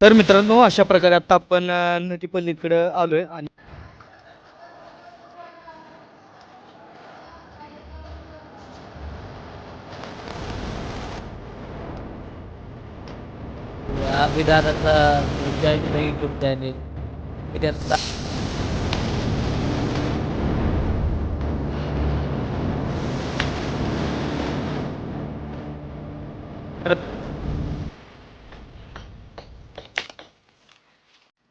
तर मित्रांनो अशा प्रकारे आता आपण अ, नदीपल्लीकडं आलोय आणि विधानाचा जॉईन युट्यूब चॅनेल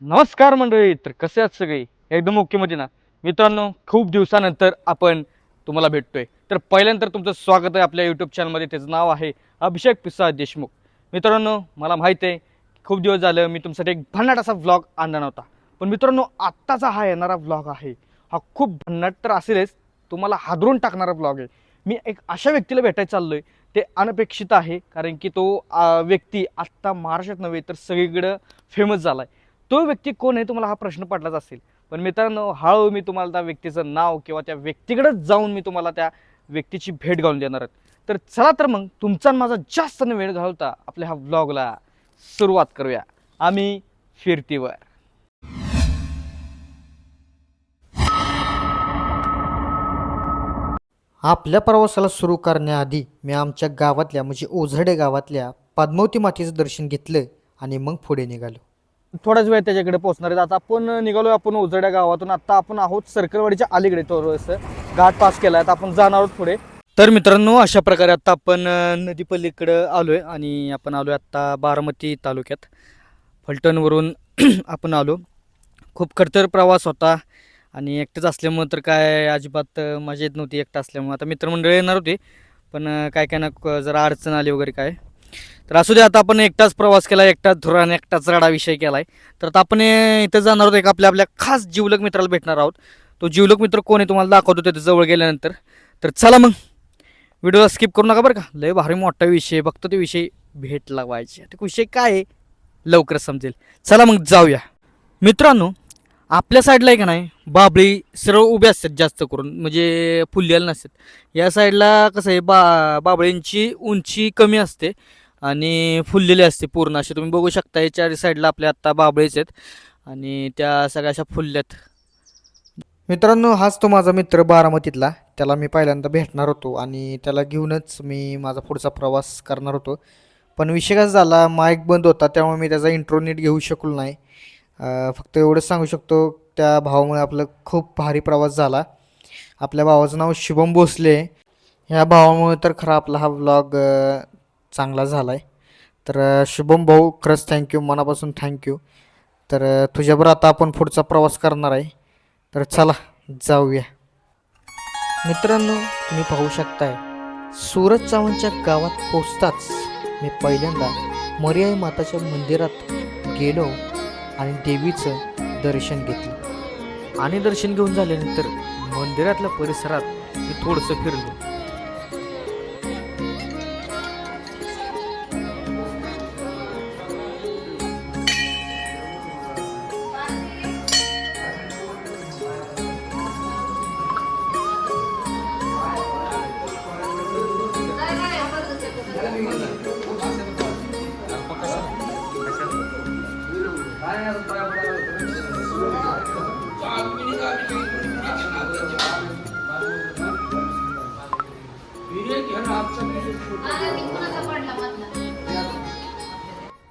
नमस्कार मंडळी तर कसे आहात सगळे? एकदम ओकेमध्ये ना मित्रांनो खूप दिवसानंतर आपण तुम्हाला भेटतोय. तर पहिल्यांदा तुमचं स्वागत आहे आपल्या यूट्यूब चॅनलमध्ये त्याचं नाव आहे अभिषेक पिसा देशमुख. मित्रांनो मला माहीत आहे खूप दिवस झालं मी तुमच्यासाठी एक भन्नाट असा व्लॉग आणला नव्हता. पण मित्रांनो आत्ताचा हा येणारा व्लॉग आहे. हा खूप भन्नाट तर असेलच तुम्हाला हादरून टाकणारा व्लॉग आहे. मी एक अशा व्यक्तीला भेटायला आहे ते अनपेक्षित आहे कारण की तो व्यक्ती आत्ता महाराष्ट्रात नव्हे तर सगळीकडं फेमस झाला आहे तो व्यक्ती कोण आहे तुम्हाला हा प्रश्न पडलाच असेल. पण मित्रांनो हळूहळू मी तुम्हाला त्या व्यक्तीचं नाव किंवा त्या व्यक्तीकडेच जाऊन मी तुम्हाला त्या व्यक्तीची भेट घालून देणार आहे. तर चला तर मग तुमचा माझा जास्त न वेळ घालवता आपल्या ह्या व्लॉगला सुरुवात करूया. आम्ही फिरतीवर. आपल्या प्रवासाला सुरू करण्याआधी मी आमच्या गावातल्या म्हणजे ओझडे गावातल्या पद्मावती मातेचं दर्शन घेतलं आणि मग पुढे निघालो. थोड्याच वेळ त्याच्याकडे पोहोचणार आहेत. आता आपण निघालो आपण उजड्या गावातून. आता आपण आहोत सरकलवाडीच्या अलीकडे थोडंसं घाट पास केला तर आपण जाणार आहोत पुढे. तर मित्रांनो अशा प्रकारे आता आपण अं, आलो आलोय आणि आपण आलोय आता बारामती तालुक्यात. फलटणवरून आपण आलो. खूप खडतर प्रवास होता आणि एकटेच असल्यामुळं तर काय अजिबात मजा येत नव्हती एकटं असल्यामुळं. आता मित्रमंडळी येणार होते पण काय काय ना क- जरा अडचण आली वगैरे काय. तर असू दे आता आपण एकटाच प्रवास केला एकटाच धुराने एकटाच रडा विषय केला आहे तर आता आपण इथं जाणार आहोत एक आपल्या आपल्या खास जीवलक मित्राला भेटणार आहोत. तो जीवलक मित्र कोण आहे तुम्हाला दाखवतो त्याच्याजवळ गेल्यानंतर. तर चला मग व्हिडिओला स्किप करू नका बरं का. लय भारी मोठा विषय बघतो ते विषय भेट लावायचे ते विषय काय आहे लवकरच समजेल. चला मग जाऊया. मित्रांनो आपल्या साईडला आहे का नाही बाबळी सरळ उभे असतात जास्त करून म्हणजे फुललेल्या नसतात. या साईडला कसं आहे बा बाबळींची उंची कमी असते. आणि फुललेली असते पूर्ण अशी तुम्ही बघू शकता या चारी साईडला आपल्या आत्ता बाबळेच आहेत. आणि त्या सगळ्या अशा फुलल्यात. मित्रांनो हाच तो माझा मित्र बारामतीतला. त्याला मी पहिल्यांदा भेटणार होतो आणि त्याला घेऊनच मी माझा पुढचा प्रवास करणार होतो. पण विषय कसा झाला माईक बंद होता त्यामुळे मी त्याचा इंट्रो नीट घेऊ शकलो नाही. फक्त एवढंच सांगू शकतो त्या भावामुळे आपलं खूप भारी प्रवास झाला. आपल्या भावाचं नाव शुभम भोसले. आहे. ह्या भावामुळे तर खरा आपला हा व्लॉग चांगला झाला आहे तर शुभम भाऊ खरंच थँक्यू मनापासून थँक्यू तर तुझ्याबरोबर आता आपण पुढचा प्रवास करणार आहे. तर चला जाऊया. मित्रांनो तुम्ही पाहू शकताय सूरज चव्हाणच्या गावात पोचताच मी पहिल्यांदा मर्याई माताच्या मंदिरात गेलो आणि देवीचं दर्शन घेतलं. आणि दर्शन घेऊन झाल्यानंतर मंदिरातल्या परिसरात मी थोडंसं फिरलो.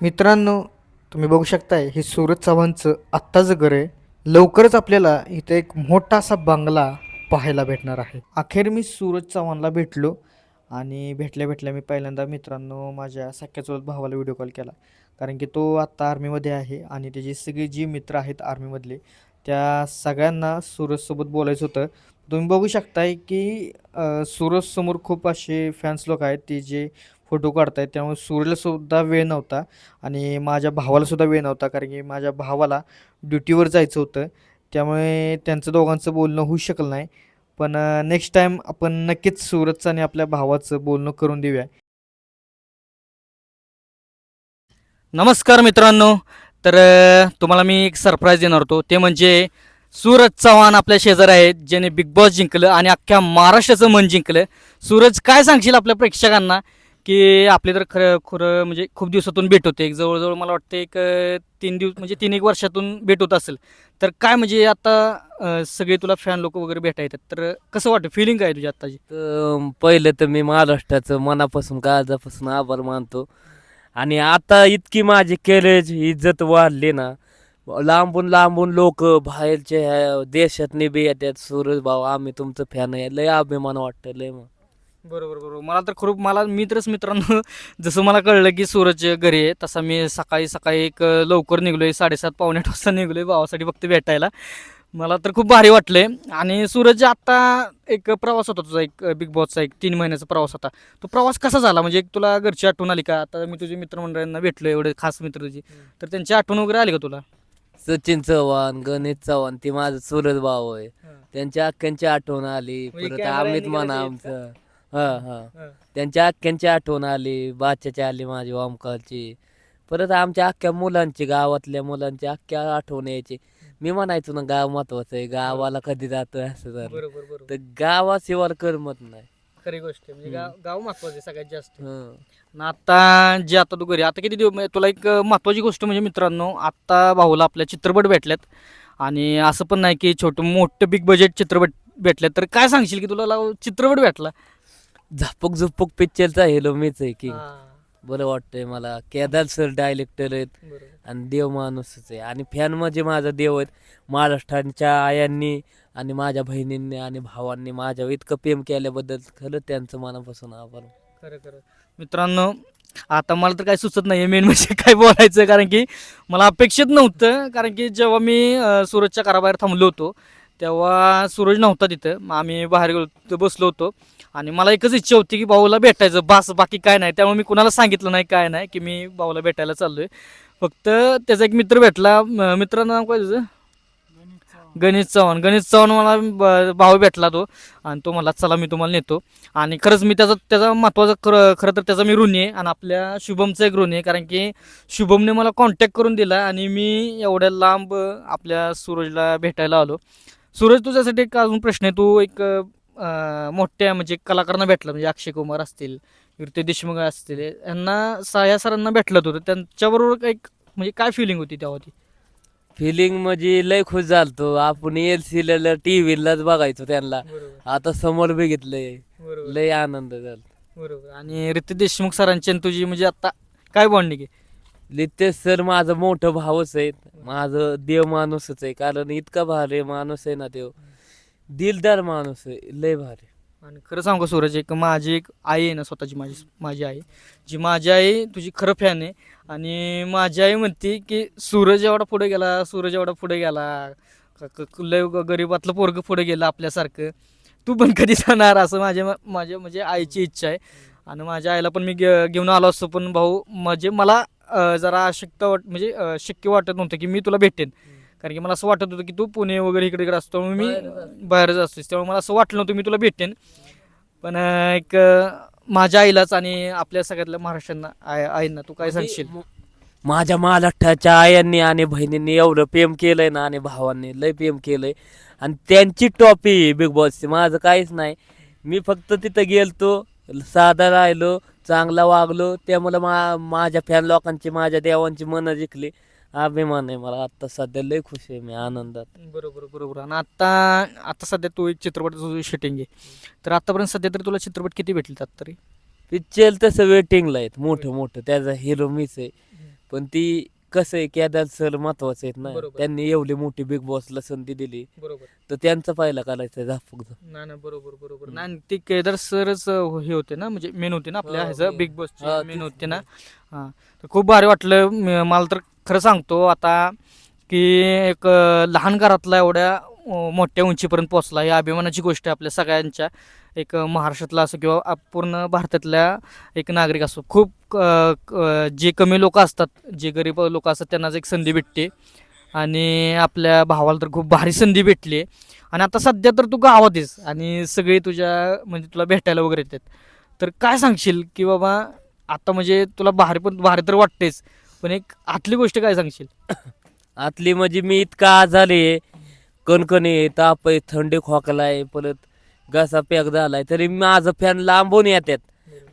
मित्रांनो तुम्ही बघू शकताय हे सूरज चव्हाणचं आत्ताचं घर आहे. लवकरच आपल्याला इथे एक मोठा असा बंगला पाहायला भेटणार आहे. अखेर मी सूरज चव्हाणला भेटलो. आणि भेटल्या भेटल्या मी पहिल्यांदा मित्रांनो माझ्या सख्याचोबत भावाला व्हिडिओ कॉल केला. कारण की तो आत्ता आर्मीमध्ये आहे आणि त्याची सगळी जी मित्र आहेत आर्मीमधले त्या सगळ्यांना सूरजसोबत बोलायचं होतं. तुम्ही बघू शकताय की सूरजसमोर खूप असे फॅन्स लोक आहेत ते जे फोटो काढतायत त्यामुळे सूर्यलासुद्धा वेळ नव्हता आणि माझ्या भावालासुद्धा वेळ नव्हता. कारण की माझ्या भावाला ड्युटीवर जायचं होतं. त्यामुळे त्यांचं दोघांचं बोलणं होऊ शकलं नाही. पण नेक्स्ट टाईम आपण नक्कीच सूरजचं आणि आपल्या भावाचं बोलणं करून देऊया. नमस्कार मित्रांनो. तर तुम्हाला मी एक सरप्राईज देणार होतो. ते म्हणजे सूरज चव्हाण आपल्या शेजार आहेत ज्याने बिग बॉस जिंकलं आणि अख्ख्या महाराष्ट्राचं मन जिंकलं. सूरज काय सांगशील आपल्या प्रेक्षकांना? की आपले तर खरं खरं म्हणजे खूप दिवसातून भेट होते. एक जवळजवळ मला वाटतं एक तीन दिवस म्हणजे तीन एक वर्षातून भेट होत असेल. तर काय म्हणजे आता अं, सगळे तुला फॅन लोक वगैरे भेटा येतात. तर कसं वाटतं? फिलिंग काय आहे तुझी आत्ताची? तर पहिलं तर मी महाराष्ट्राचं मनापासून काळजापासून आभार मानतो. आणि आता इतकी माझी कॅरेज इज्जत वाढली ना लांबून लांबून लोक बाहेरचे ह्या देशातनी बी येतात. सूरज भाऊ आम्ही तुमचं फॅन आहे. लय अभिमान वाटतं लय मग. बरोबर बरोबर. मला तर खरं मला मी तरच मित्रांनो जसं मला कळलं की सूरज घरी आहे तसा मी सकाळी सकाळी एक लवकर निघलोय साडेसात पावणे आठ वाजता निघलोय भावासाठी फक्त भेटायला. मला तर खूप भारी वाटलंय. आणि सूरज आता एक प्रवास होता तुझा एक बिग बॉसचा एक तीन महिन्याचा प्रवास होता. तो प्रवास कसा झाला? म्हणजे एक तुला घरची आठवण आली का? आता मी तुझे मित्रमंडळींना भेटलो एवढे खास मित्र तुझी. तर त्यांची आठवण वगैरे आली का तुला? सचिन चव्हाण गणेश चव्हाण ते माझं सूरज भाऊ आहे. त्यांच्या अख्ख्यांची आठवण आली. म्हणजे परत अमित म्हणा आमचं. हा हा. त्यांच्या अख्ख्यांची आठवण आली. बाच्याची आली माझी ओमकारची परत आमच्या अख्ख्या मुलांची गावातल्या मुलांची अख्ख्या आठवण यायची. मी म्हणायचो ना गाव महत्वाचं आहे गावाला कधी जातोय असं झालं बरोबर बरोबर. तर गावाशिवाय करमत नाही. खरी गोष्ट आहे. म्हणजे. गाव गाव महत्वाचं सगळ्यात जास्त. हं. आणि आता जे आता तू घरी आता किती दिवस म्हणजे तुला एक महत्वाची गोष्ट म्हणजे मित्रांनो आता भाऊला आपल्या चित्रपट भेटल्यात आणि असं पण नाही की छोटं मोठं बिग बजेट चित्रपट भेटल्यात तर काय सांगशील की तुला लाव- चित्रपट भेटला? झापक झुपक पिक्चरचा हेलो मीच आहे की बरं वाटतंय मला. केदार सर डायरेक्टर आहेत आणि देव माणूसच आहे. आणि फॅन म्हणजे माझा देव आहेत. महाराष्ट्राच्या आयांनी आणि माझ्या बहिणींनी आणि भावांनी माझ्या इतकं प्रेम केल्याबद्दल खरं त्यांचं मनापासून आभार. खरं खरं. मित्रांनो आता मला तर काही सुचत नाही मेन म्हणजे काय बोलायचं. कारण की मला अपेक्षित नव्हतं. कारण की जेव्हा मी अं, सूरजच्या घराबाहेर थांबलो होतो तेव्हा सूरज नव्हता तिथं. मग आम्ही बाहेर गेलो तिथं बसलो होतो. आणि मला एकच इच्छा होती की भाऊला भेटायचं. बास बाकी काय नाही. त्यामुळे मी कुणाला सांगितलं नाही काय नाही की मी भाऊला भेटायला चाललोय. फक्त त्याचा एक मित्र भेटला. मित्रांना मित्राचं नाव काय तुझं? गणेश चव्हाण. गणेश चव्हाण मला ब- भाऊ भेटला तो. आणि तो मला चला मी तुम्हाला नेतो. आणि खरंच मी त्याचा त्याचा महत्त्वाचा खरं खरं तर त्याचा मी ऋणी आहे. आणि आपल्या शुभमचा एक ऋणी आहे. कारण की शुभमने मला कॉन्टॅक्ट करून दिला. आणि मी एवढ्या लांब आपल्या सूरजला भेटायला आलो. सूरज तुझ्यासाठी एक अजून प्रश्न आहे. तू एक मोठ्या म्हणजे कलाकारांना भेटला. म्हणजे अक्षय कुमार असतील कीर्ती देशमुख असतील यांना सा या सरांना भेटलं होतं. त्यांच्याबरोबर एक म्हणजे काय फिलिंग होती तेव्हा ती? फिलिंग म्हणजे लय खुश झालतो. आपण एल सीला टी व्हीलाच बघायचो त्यांना. आता समोर बघितलंय. लय आनंद झाला बरोबर. आणि रितेश देशमुख सरांची आणि तुझी म्हणजे आता काय बॉन्डिंग आहे? नितेश सर माझं मोठं भावच आहे. माझं देव माणूसच आहे. कारण इतका भारी माणूस आहे ना देव. दिलदार माणूस आहे. लय भारी आणि खरं सांगू का सूरज एक माझी एक आई आहे ना स्वतःची माझी माझी आई. जी माझी आई तुझी खरं फॅन आहे. आणि माझी आई म्हणते की सूरज एवढा पुढे गेला सूरज एवढा पुढे गेला. क- क- क- लय ग- गरीबातलं पोरग पुढे गेलं आपल्यासारखं. तू पण कधी जाणार? असं माझ्या माझ्या म्हणजे आईची इच्छा आहे. आणि माझ्या आईला पण मी घे घेऊन आलो असतो. पण भाऊ म्हणजे मला जरा अशक्य वाट म्हणजे अं, शक्य वाटत नव्हतं की मी तुला भेटेन. कारण की मला असं वाटत होतं की तू पुणे वगैरे इकडे इकडे असतो मी बाहेरच असतेस. त्यामुळे मला असं वाटलं नव्हतं मी तुला भेटेन. पण अं, एक अं, माझ्या आईलाच आणि आपल्या सगळ्यातल्या महाराष्ट्रांना आय आईंना तू काय सांगशील? माझ्या महाराष्ट्राच्या आयांनी आणि बहिणींनी एवढं प्रेम केलंय ना आणि भावांनी लय प्रेम केलंय. आणि त्यांची टॉपी बिग बॉसची. माझं काहीच नाही. मी फक्त तिथं गेलतो साधा राहिलो चांगला वागलो त्यामुळे मा माझ्या फॅन लोकांची माझ्या देवांची मनं जिंकली. अभिमान आहे मला. आता सध्या लय खुश आहे मी आनंदात. बरोबर बरोबर. आणि आता आता सध्या तू एक चित्रपट शूटिंग आहे तर आतापर्यंत सध्या तरी तुला चित्रपट किती भेटले तरी? पिक्चर तसं वेटिंगला आहेत. मोठं मोठं. त्याचा हिरो मीच आहे. पण ती कसं आहे केदार सर महत्त्वाचे आहेत ना बरोबर. त्यांनी एवढी मोठी बिग बॉसला संधी दिली. बरोबर. तर त्यांचा पहिला करायचा झापूक नाही नाही बरोबर बरोबर. नाही आणि ते केदार सरच अं, हे होते ना म्हणजे मेन होते ना आपल्या हो, ह्याचं. बिग हा, बॉसचे मेन तेच होते ना. हां. तर खूप भारी वाटलं. म- मला तर खरं सांगतो आता की एक अं, लहान घरातला एवढ्या मोठ्या उंचीपर्यंत पोचला ही अभिमानाची गोष्ट आहे आपल्या सगळ्यांच्या. एक महाराष्ट्रातला असो किंवा पूर्ण भारतातल्या एक नागरिक असो. खूप जे कमी लोक असतात जे गरीब लोक असतात त्यांनाच एक संधी भेटते. आणि आपल्या भावाला तर खूप भारी संधी भेटली. आहे आणि आता सध्या तर तू गावात आहेस आणि सगळे तुझ्या म्हणजे तुला भेटायला वगैरे येतात. तर काय सांगशील? की बाबा आता म्हणजे तुला भारी पण भारी तर वाटतेच. पण एक आतली गोष्ट काय सांगशील? आतली म्हणजे मी इतका आजारी कणकणी आहे ताप आहे थंडी खोकला आहे परत घसा पॅक झालाय तरी माझं फॅन लांबून येतात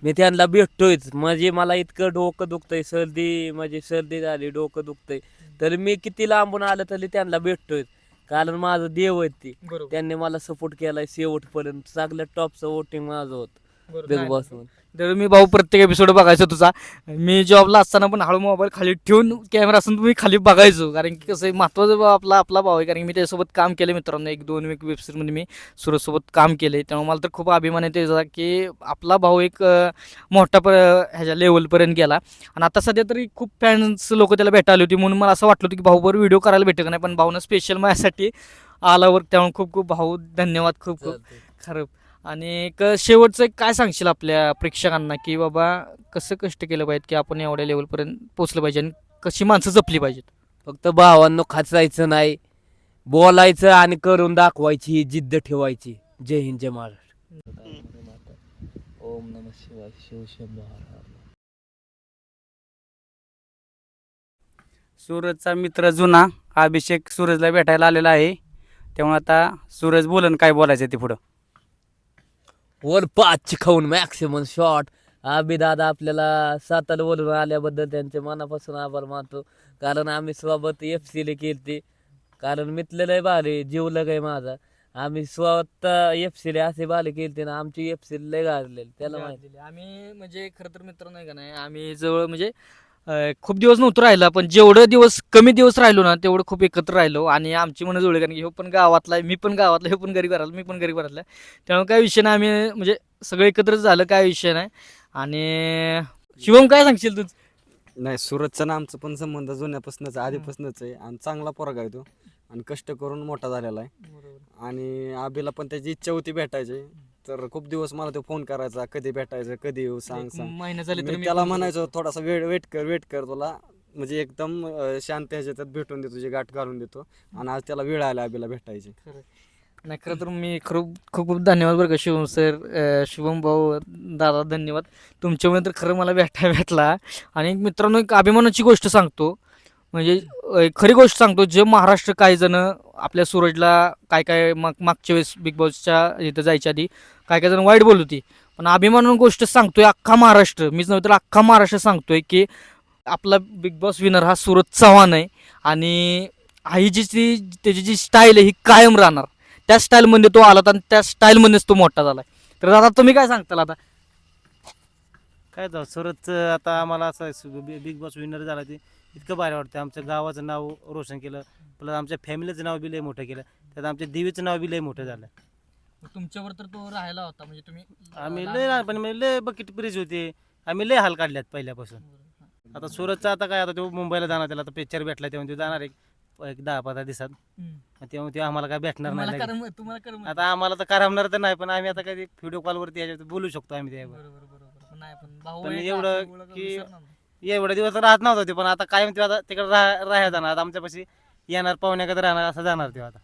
मी त्यांना भेटतोयच. म्हणजे मला इतकं डोकं दुखतंय सर्दी म्हणजे सर्दी झाली डोकं दुखतंय. तरी मी किती लांबून आलं तरी त्यांना भेटतोय कारण माझं देव आहेत ती. बरोबर. त्यांनी मला सपोर्ट केलाय शेवटपर्यंत. सगळ्यात टॉपचं वोटिंग माझं होत. बिग बॉस तर मी भाऊ प्रत्येक एपिसोड बघायचो तुझा. मी जॉबला असताना पण हळू मोबाईल खाली ठेवून कॅमेरा असून तुम्ही खाली बघायचो. कारण की कसं भाऊ आपला आपला भाऊ आहे. कारण मी त्याच्यासोबत काम केलं मित्रांनो. एक दोन वेब वेबसिरीजमध्ये मी सुरजसोबत काम केले त्यामुळे मला तर खूप अभिमान आहे त्याचा की आपला भाऊ एक मोठा प ह्याच्या लेवलपर्यंत गेला. आणि आता सध्या तरी खूप फॅन्स लोक त्याला भेटायला होती. म्हणून मला असं वाटलं होतं की भाऊबरोबर व्हिडिओ करायला भेटत नाही. पण भाऊनं स्पेशल माझ्यासाठी आलावर त्यामुळे खूप खूप भाऊ धन्यवाद. खूप खूप. खरं. आणि एक शेवटचं काय सांगशील आपल्या प्रेक्षकांना की बाबा कसं कष्ट केलं पाहिजे की आपण एवढ्या लेवलपर्यंत पोहोचलं पाहिजे आणि कशी माणसं जपली पाहिजेत? फक्त भावांनो खाचायचं नाही बोलायचं आणि करून दाखवायची ही जिद्द ठेवायची. जय हिंद जय महाराष्ट्र. ओम नम शिवाय शिवशंभो हर. सूरजचा मित्र जुना अभिषेक सूरजला भेटायला आलेला आहे. त्यामुळे आता सूरज बोलन काय बोलायचं ते पुढं. वर पाच खाऊन मॅक्सिमम शॉट आबी दादा आपल्याला साताला बोलून आल्याबद्दल त्यांचे मनापासून आभार मानतो. कारण आम्ही सोबत एफ सीले केलते. कारण मितलेलं आहे बाले जीव लगाय माझा. आम्ही स्वतः एफ सीले असे बाले केलते ना आमची एफ सी लय गाजलेली त्याला माहिती. आम्ही म्हणजे खरं तर मित्र नाही का नाही आम्ही जवळ म्हणजे खूप दिवस नव्हतं राहिला पण जेवढं दिवस कमी दिवस राहिलो ना तेवढं खूप एकत्र राहिलो. आणि आमची मन जुळली कारण की ह्यो पण गावातला आहे मी पण गावातला ह्यो पण गरीब घरातला मी पण गरीब घरातला. त्यामुळे काय विषय नाही आम्ही म्हणजे सगळं एकत्रच झालं काय विषय नाही. आणि शिवम काय सांगशील तू? नाही सुरतचं ना आमचं पण संबंध जुन्यापासूनच आधीपासूनच आहे. आणि चांगला पोरगा आहे तो. आणि कष्ट करून मोठा झालेला आहे. आणि आबीला पण त्याची इच्छा होती भेटायची. तर खूप दिवस मला तो फोन करायचा कधी भेटायचं कधी येऊ सांग सांग. महिना झाले तर मी त्याला म्हणायचो थोडासा वेळ वेट कर वेट कर तुला. म्हणजे एकदम अं, शांत ह्याच्यात भेटून देतो तुझी गाठ घालून देतो. आणि आज त्याला वेळ आला आबीला भेटायची. नाही खरं तर मी खूप खूप खूप धन्यवाद बरं का शिवम सर अं, शुभम भाऊ दादा धन्यवाद. तुमच्यामुळे तर खरं मला भेटायला भेटला. आणि एक मित्रांनो एक अभिमानाची गोष्ट सांगतो. म्हणजे अं, खरी गोष्ट सांगतो जे महाराष्ट्र काही जण आपल्या सूरजला काय काय माग मागच्या वेळेस बिग बॉसच्या इथं जायच्या आधी काय काय जण वाईट बोलत. होती पण अभिमानानं गोष्ट सांगतोय अख्खा महाराष्ट्र. मीच नव्हे तर अख्खा महाराष्ट्र सांगतोय की आपला बिग बॉस विनर हा सुरत चव्हाण आहे. आणि ही जी ती त्याची जी स्टाईल आहे ही कायम राहणार. त्या स्टाईलमध्ये तो आला होता आणि त्या स्टाईलमध्येच तो मोठा झाला तर आता तुम्ही काय सांगताल आता? काय तर सुरत आता आम्हाला असं बि- बिग बॉस विनर झाला ते. इतकं भारी वाटतं आमच्या गावाचं नाव रोशन केलं. प्लस आमच्या फॅमिलीचं नाव बी लय मोठं केलं. त्यात आमच्या देवीचं नाव बी लय मोठं झालं. तुमच्यावर तर तो राहिला होता म्हणजे तुम्ही आम्ही लय लहानपणी म्हणजे लय बकेट प्रिज होते. आम्ही लय हाल काढल्यात पहिल्यापासून. आता सुरतचं आता काय आता तो मुंबईला जाणार त्याला आता पिक्चर भेटला तेव्हा तो जाणार एक एक दहा पंधरा दिवसात. मग तेव्हा ते आम्हाला काय भेटणार नाही तुम्हाला लगेच. करम- तुम्हाला करम- आता आम्हाला तर करमणार तर नाही पण आम्ही आता कधी व्हिडिओ कॉलवरती याच्यावर बोलू शकतो आम्ही त्यावर. बरोबर बरोबर पण नाही पण भाऊ पण एक एवढं की- विसरणार नाही. एवढे दिवस राहत नव्हतं ते पण आता कायम ते आता तिकडे राह राहायला जाणार. आता आमच्यापाशी येणार पाहुण्याकडे राहणार असं जाणार ते आता.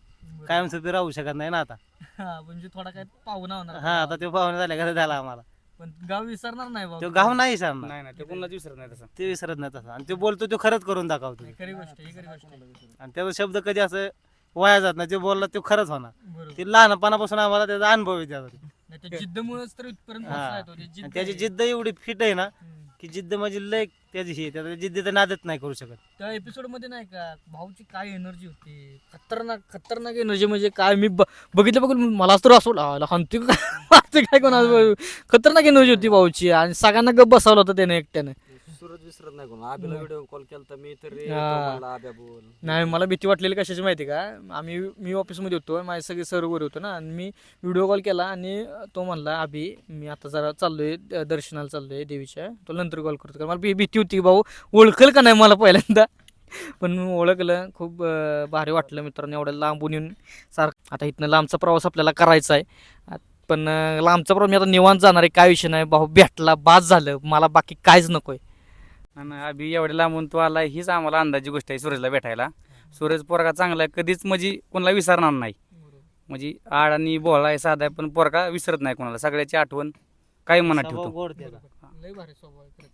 कायम सुद्धा राहू शकत नाही ना आता. हा, म्हणजे थोडा काय पाहुणा होणार. हा आता तो पाहुणे झाल्या कसं झाला आम्हाला. पण गाव विसरणार नाही भाऊ तो गाव नाही सांगणार नाही नाही ते कोणालाच विसरत नाही तसं. ते विसरत नाही तसं. आणि तो बोलतो तो खरंच करून दाखवतो नाही, खरी गोष्ट आहे, ही खरी गोष्ट आहे. आणि त्याचा शब्द कधी असं वाया जात नाही. जे बोलला तो खरंच होणार. बरोबर. ते लहानपणापासून आम्हाला त्याचा अनुभव आहे त्याचा. नाही, त्या जिद्दमुळेच तर इथपर्यंत हा. पोहोचलाय तो, ती. जिद्द आणि त्याची आहे. जिद्द एवढी फिट आहे ना हम्म. की जिद्द म्हणजे लय त्याची हे आहे. त्याचा जिद्दीचं नादच नाही करू शकत त्या एपिसोडमध्ये नाही का भाऊची काय एनर्जी होती खतरनाक खतरनाक एनर्जी म्हणजे काय मी ब- बघितलं बघून मला तर असं आला हंती का मारते काय कोणा खतरनाक एनर्जी होती भाऊची आणि सगळ्यांना गप बसवलं होतं त्याने एकट्याने सूरज विसरत नाही कोण आबीला व्हिडिओ कॉल केला मी तरी हा. म्हणला, आब्या बोल. नाही मला भीती वाटलेली कशाची माहिती का? आम्ही मी ऑफिसमध्ये होतो माझे सगळे सर वगैरे होतो ना. आणि मी व्हिडिओ कॉल केला आणि तो म्हणला अभि मी आता जरा चाललोय द- दर्शनाला चाललोय देवीच्या. तो नंतर कॉल करतो. कारण मला भी- भीती होती की भाऊ ओळखल का नाही मला पहिल्यांदा? पण ओळखलं खूप अं, भारी वाटलं मित्रांनो एवढं लांबून येऊन. सारखं आता इथनं लांबचा प्रवास आपल्याला करायचा आहे. आ- पण अं, लांबचा प्रवास मी आता निवांत जाणार आहे काय विषय नाही. भाऊ भेटला बाद झालं. मला बाकी काहीच नकोय. आणि अभि एवढ्या लांबून तो आला हीच आम्हाला अंदाजी गोष्ट आहे सूरजला भेटायला. सूरज पोरगा चांगला आहे कधीच म्हणजे कोणाला विसरणार नाही. म्हणजे आड आणि बोळा आहे साधा आहे पण पोरगा विसरत नाही कोणाला. सगळ्याची आठवण काय मनात ठेवतो. गोड त्याचा. लय भारी स्वभाव आहे खरंच.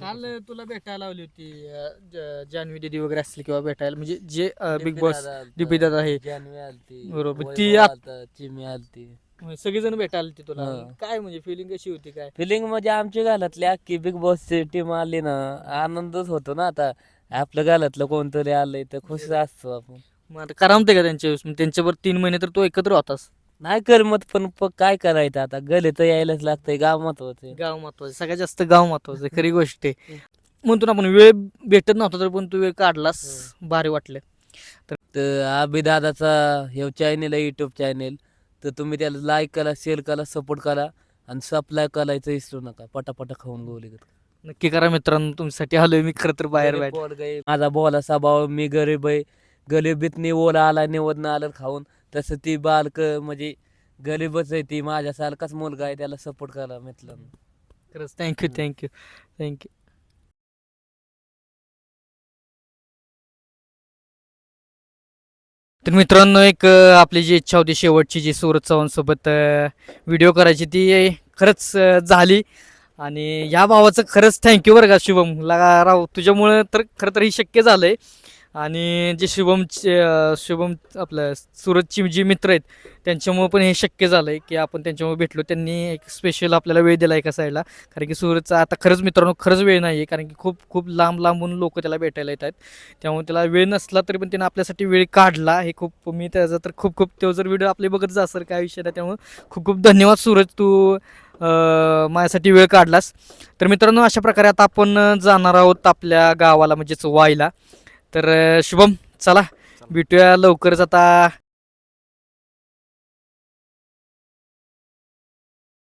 काल. तुला भेटायला लावली होती अं, ज- जान्हवी दिदी वगैरे असली किंवा भेटायला म्हणजे जे बिग बॉस डीपी दादा हे. जानवी आलती बरोबर. वैभव ती आत- आलता, चिमी आलती. सगळेजण भेटायला आले. तुला हा. काय म्हणजे फिलिंग कशी होती काय? फिलिंग म्हणजे आमच्या गालातली अख्खी बिग बॉसची टीम आली ना आनंदच होतो ना आता. आपल्या गालातलं कोणतरी आलंय तर खुश असतो आपण. मग आता करमते का त्यांच्या त्यांच्यावर तीन महिने तर तू एकत्र होतास. नाही करमत पण प- काय करायचं आता? गले तर यायलाच लागतंय गाव महत्वाचं गाव महत्वाचं सगळ्यात जास्त गाव महत्वाचं आहे, खरी गोष्ट आहे. म्हणतो ना आपण वेळ भेटत नव्हता तर पण तू वेळ काढलास. भारी वाटलं. तर आबी दादाचा हे चॅनेल आहे युट्यूब चॅनेल तर तुम्ही त्याला लाईक करा शेअर करा सपोर्ट करा आणि सबस्क्राईब करायचं विसरू नका. पटापटा खाऊन गोली नक्की करा मित्रांनो तुमच्यासाठी आलोय मी खरं तर बाहेर गरीब पोरगं आहे. माझा बोला स्वभाव मी गरीब आहे. गरीबीत ओला आला निवडणं आलं खाऊन. तसं ती बालक म्हणजे गरीबच आहे ती. माझ्यासारखाच मुलगा आहे त्याला सपोर्ट करा मित्रांनो. खरंच थँक्यू थँक्यू थँक्यू तर मित्रांनो एक आपली जी इच्छा होती शेवटची जी सूरज चव्हाणसोबत व्हिडिओ करायची ती खरंच झाली. आणि या भावाचं खरंच थँक्यू बरं का शुभम. ला राव तुझ्यामुळं तर खरं तर हे शक्य झालं आहे आणि जे शुभमचे शुभम आपलं सूरजची जे मित्र आहेत त्यांच्यामुळं पण हे शक्य झालं आहे की आपण त्यांच्यामुळे भेटलो. त्यांनी एक स्पेशल आपल्याला वेळ दिला एका साईडला कारण की सूरजचा आता खरंच मित्रांनो खरंच वेळ नाही आहे कारण की खूप खूप लांब लांबून लोक त्याला भेटायला येत आहेत त्यामुळे त्याला वेळ नसला तरी पण त्यानं आपल्यासाठी वेळ काढला. हे खूप मी त्याचा तर खूप खूप तो जर व्हिडिओ आपले बघत असेल काय विषय नाही त्यामुळे खूप खूप धन्यवाद सूरज. तू माझ्यासाठी वेळ काढलास. तर मित्रांनो अशा प्रकारे आता आपण जाणार आहोत आपल्या गावाला म्हणजेच वाईला. तर शुभम चला. भेटूया लवकरच आता.